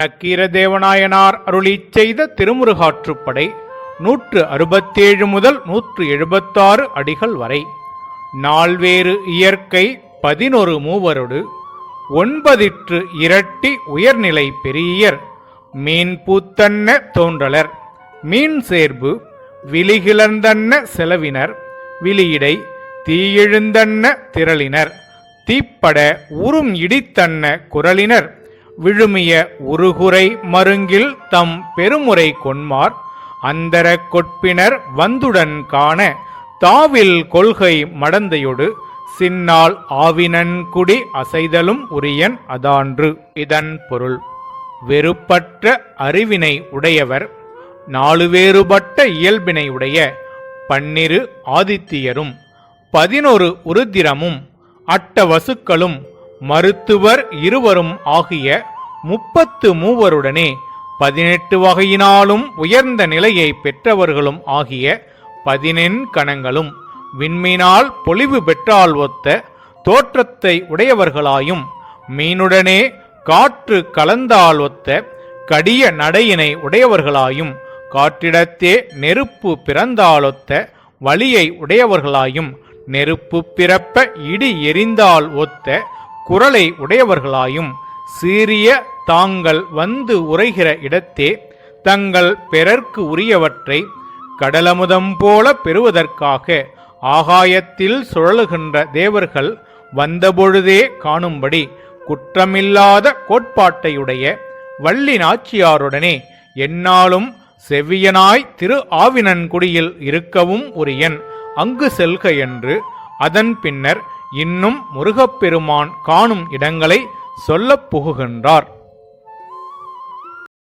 நக்கீரதேவநாயனார் அருளிச் செய்த திருமுருகாற்றுப்படை நூற்று அறுபத்தேழு முதல் நூற்று எழுபத்தாறு அடிகள் வரை. நால்வேறு இயற்கை பதினொரு மூவரொடு ஒன்பதிற்று இரட்டி உயர்நிலை பெரியர் மீன் பூத்தன்ன தோன்றலர் மீன் சேர்பு விழிகிளர்ந்தன்ன செலவினர் விழியிடை தீயெழுந்தன்ன திரளினர் தீப்பட உறும் இடித்தன்ன குரலினர் விழுமிய உருகுரை மருங்கில் தம் பெருமுறை கொன்மார் அந்தர கொட்பினர் வந்துடன் காண தாவில் கொள்கை மடந்தையொடு சின்னால் ஆவினன்குடி அசைதலும் உரியன் அதான்று. இதன் பொருள் வெறுப்பற்ற அறிவினை உடையவர் நாலு வேறுபட்ட இயல்பினை உடைய பன்னிரு ஆதித்தியரும் பதினொரு உருத்திரமும் அட்ட வசுக்களும் மருத்துவர் இருவரும் ஆகிய முப்பத்து மூவருடனே பதினெட்டு வகையினாலும் உயர்ந்த நிலையை பெற்றவர்களும் ஆகிய பதினெண் கணங்களும் விண்மீனால் பொலிவு பெற்றால் ஒத்த தோற்றத்தை உடையவர்களாயும் மீனுடனே காற்று கலந்தால் ஒத்த கடிய நடையினை உடையவர்களாயும் காற்றிடத்தே நெருப்பு பிறந்தாலொத்த வலியை உடையவர்களாயும் நெருப்பு பிறப்ப இடி எரிந்தால் ஒத்த குரலை உடையவர்களாயும் சீரிய தாங்கள் வந்து உரைகிற இடத்தே தங்கள் பிறர்க்கு உரியவற்றை கடலமுதம் போல பெறுவதற்காக ஆகாயத்தில் சுழலுகின்ற தேவர்கள் வந்தபொழுதே காணும்படி குற்றமில்லாத கோட்பாட்டையுடைய வள்ளி நாச்சியாருடனே என்னாலும் செவ்வியனாய் திரு ஆவினன்குடியில் இருக்கவும் உரியன். அங்கு செல்க என்று அதன் பின்னர் இன்னும் முருகப்பெருமான் காணும் இடங்களை சொல்லப் புகுகின்றார்.